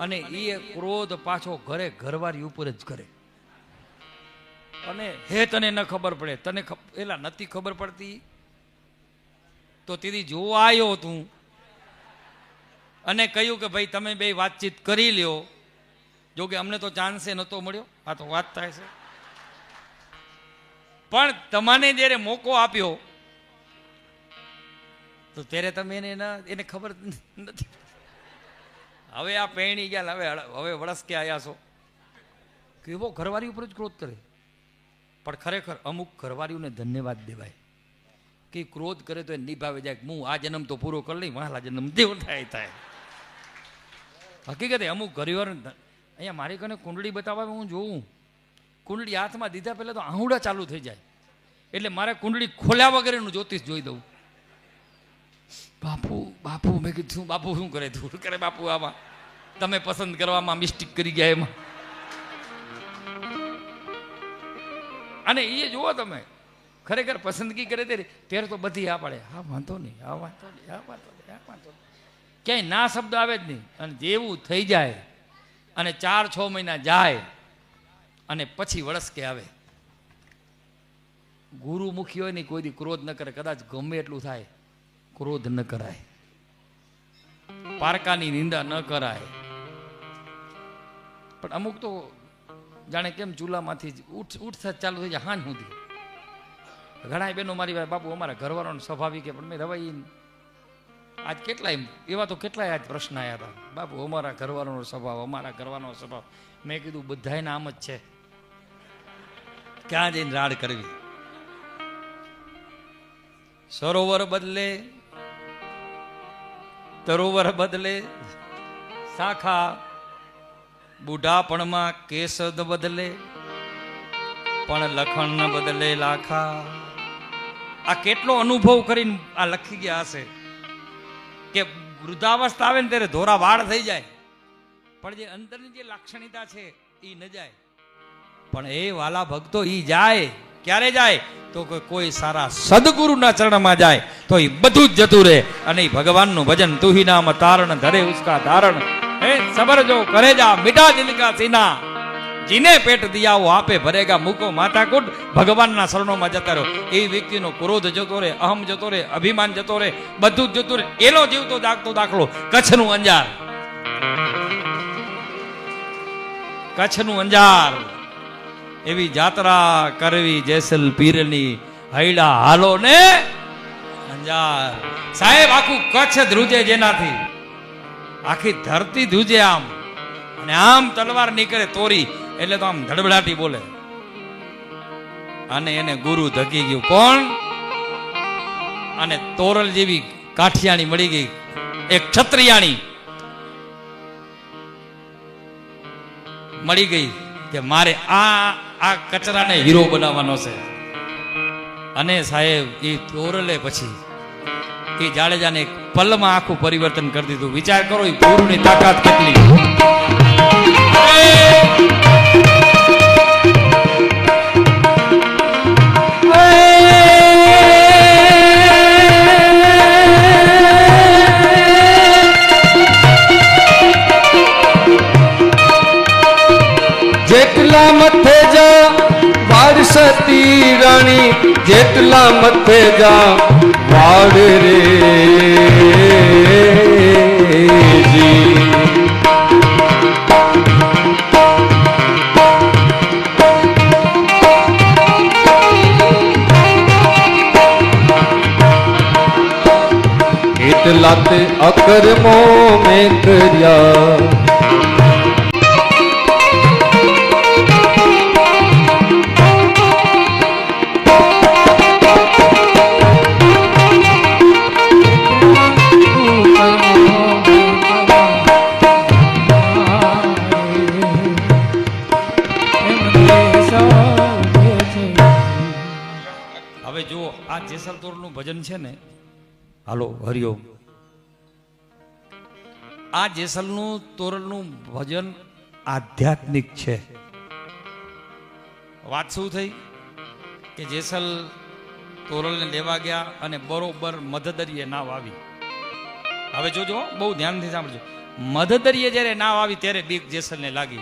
અને એ ક્રોધ પાછો ઘરે ઘરવાળી ઉપર જ કરે. અને હે તને ન ખબર પડે, તને એલા નથી ખબર પડતી? તો તેથી જોવા આવ્યો તું અને કહ્યું કે ભાઈ તમે બે વાતચીત કરી લ્યો. જો કે અમને તો ચાન્સે નહોતો મળ્યો, આ તો વાત થાય છે. પણ તમને જ્યારે મોકો આપ્યો, તો ત્યારે તમે એને એને ખબર નથી હવે આ પહેણી ગયા, હવે હવે વળસ કે આયા છો? કેવો ઘરવાળી ઉપર જ ક્રોધ કરે. પણ ખરેખર અમુક ઘરવાળીઓને ધન્યવાદ દેવાય. કે ક્રોધ કરે તો એ નિભાવે જાય. હું આ જન્મ તો પૂરો કરી લઈ મારા જન્મ દેવ થાય થાય. હકીકતે અમુક ઘરવાર અહીંયા મારી કને કુંડળી બતાવવા હું જોઉં. કુંડળી હાથમાં દીધા પહેલાં તો આહુડા ચાલુ થઈ જાય. એટલે મારે કુંડળી ખોલ્યા વગરનું જ્યોતિષ જોઈ દઉં. બાપુ બાપુ, મેં કીધું, બાપુ શું કરે ધૂળ કરે બાપુ આમાં? તમે પસંદ કરવામાં મિસ્ટેક કરી ગયા એમાં. અને એ જુઓ તમે, ખરેખર પસંદગી કરે ત્યારે ત્યારે તો બધી આ પાડે. હા, વાંધો નહીં આ વાંધો નહીં આ વાંધો નહીં આ વાંધો ક્યાંય ના શબ્દ આવે જ નહીં. અને જેવું થઈ જાય અને ચાર, છ મહિના જાય અને પછી વળસકે આવે. ગુરુમુખી હોય ને કોઈ ક્રોધ ન કરે, કદાચ ગમે એટલું થાય. ક્રોધ ન કરાય. પારકાની નિંદા ન કરાય. પણ અમુક તો જાણે કેમ ચૂલામાંથી જ ઉઠ, ઉઠતા ચાલુ થઈ જાય હાન સુધી. ઘણા બેનો મારી વાત બાપુ, અમારા ઘરવાળાનો સ્વાભાવિક છે, પણ મેં રવાઈ આજ કેટલાય એવા તો કેટલાય આજ પ્રશ્ન આવ્યા હતા. બાપુ, અમારા ઘરવાળાનો સ્વભાવ, અમારા ઘરવાનો સ્વભાવ. મેં કીધું બધાયના આમ જ છે. ક્યાં જઈને રાડ કરવી? સરોવર બદલે તરોવર બદલે, શાખા બુઢાપણમાં કેસદ બદલે, પણ લખણ ન બદલે લાખા. આ કેટલો અનુભવ કરીને આ લખી ગયા હશે કે વૃદ્ધાવસ્થા આવે ને ત્યારે ધોરા વાળ થઈ જાય. પણ જે અંદરની જે લાક્ષણિકતા છે એ ન જાય. પણ એ વાલા ભક્તો એ જાય. ક્યારે જાય? તો કોઈ સારા સદગુરુના ચરણમાં જાય. તો એ બધું જ જતું રહે. અને એ ભગવાનનું ભજન તુહી નામ તારણ ધરે ઉસકા ધારણ. હે, સબર જો કરે જા, મીઠા દિલકા સીના. જીને પેટ દિયા આપે ભરેગા મૂકો માથાકૂટ. ભગવાનના શરણોમાં જતા રહો. એ વ્યક્તિનો ક્રોધ જતો રહે, અહમ જતો રહે, અભિમાન જતો રહે, બધું જ જતું રહે. એનો જીવતો જાગતો દાખલો. કચ્છનું અંજાર. કચ્છનું અંજાર. એવી જાત્રા કરવી જેસલ પીરની હૈડા હાલો ને અંજાર. સાહેબ, આખું કચ્છ ધ્રુજે જેનાથી. આખી ધરતી ધ્રુજે આમ. અને આમ તલવાર નીકળે તોરી, એટલે તો આમ ધડબડાટી બોલે. અને એને ગુરુ ધકી ગયું. કોણ? અને તોરલ જેવી કાઠિયાણી મળી ગઈ. એક ક્ષત્રિયાણી. મળી ગઈ. કે મારે આ આ કચરાને હીરો બનાવવાનો છે. અને સાહેબ એ તોરલે પછી એ જાડેજાને પલમાં આખું પરિવર્તન કરી દીધું. વિચાર કરો એ પૂરની તાકાત કેટલી. જેટલા મથે જા વાડ સતી રાણી જેટલા મથે જા વાડ રે જી એટલા તે અકર્મો મેં કર્યા આ જેસલ તોરલનું ભજન છે ને, હાલો હરિઓમ આ જેસલનું તોરલનું ભજન આધ્યાત્મિક છે. વાત શું થઈ? કે જેસલ તોરલને લેવા ગયા અને બરોબર મધદરીએ નાવ આવી. હવે જોજો, બહુ ધ્યાનથી સાંભળજો. મધદરીએ જ્યારે નાવ આવી, ત્યારે બીક જેસલને લાગી.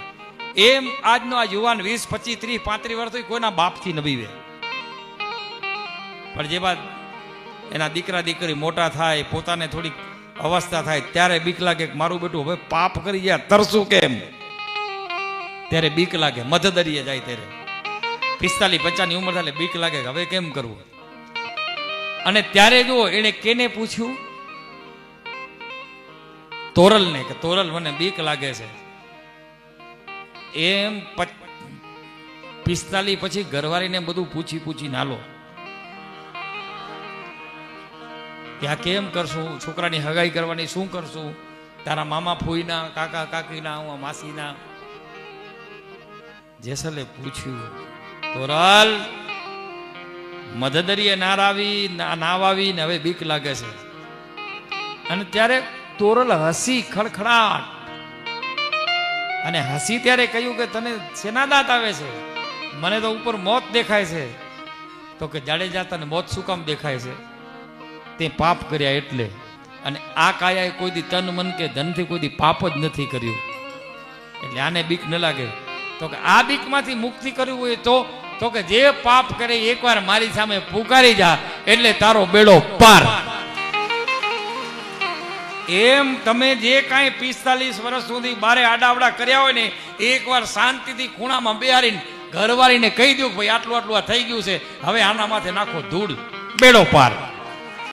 એમ આજનો આ યુવાન વીસ, પચીસ, ત્રીસ, પાંત્રીસ વર્ષ કોઈના બાપથી ન બીવે પણ જે બાદ એના દીકરા દીકરી મોટા થાય, પોતાને થોડીક અવસ્થા થાય, ત્યારે બીક લાગે મારું બેટું હવે પાપ કરી ગયા, તરશું કેમ? ત્યારે બીક લાગે મધદરીએ જાય ત્યારે. પિસ્તાલીસ પચાસની ઉંમર થાય બીક લાગે હવે કેમ કરવું? અને ત્યારે જુઓ, એણે કેને પૂછ્યું? તોરલને કે તોરલ મને બીક લાગે છે. એમ પિસ્તાલીસ પછી ઘરવાળીને બધું પૂછી પૂછી નાલો કે આ કેમ કરશું? છોકરાની હગાઈ કરવાની શું કરશું? તારા મામા ફોઈના, કાકા કાકીના, હું માસીના. જેસલે પૂછ્યું, તોરલ, મદદરીએ નાર આવી નાવ આવી ને હવે બીક લાગે છે. અને ત્યારે તોરલ હસી ખડખડાટ. અને હસી ત્યારે કહ્યું કે, તને શેના દાંત આવે છે? મને તો ઉપર મોત દેખાય છે. તો કે, જાડેજા, તને મોત શું કામ દેખાય છે? તે પાપ કર્યા એટલે. અને આ કાયાએ કોઈ તન મન કે ધનથી કોઈ દી પાપ જ નથી કર્યું. એટલે આને બીક ન લાગે. તો કે આ બીકમાંથી મુક્તિ કરવી હોય તો તો કે જે પાપ કરે એકવાર મારી સામે પુકારી જા, એટલે તારો બેડો પાર. એમ તમે જે કાંઈ પિસ્તાલીસ વર્ષ સુધી બારે આડાવડા કર્યા હોય ને, એકવાર શાંતિથી ખૂણામાં બેહારીને ઘરવાળીને કહી દઉં ભાઈ આટલું આટલું આ થઈ ગયું છે, હવે આના માથે નાખો ધૂળ. બેડો પાર.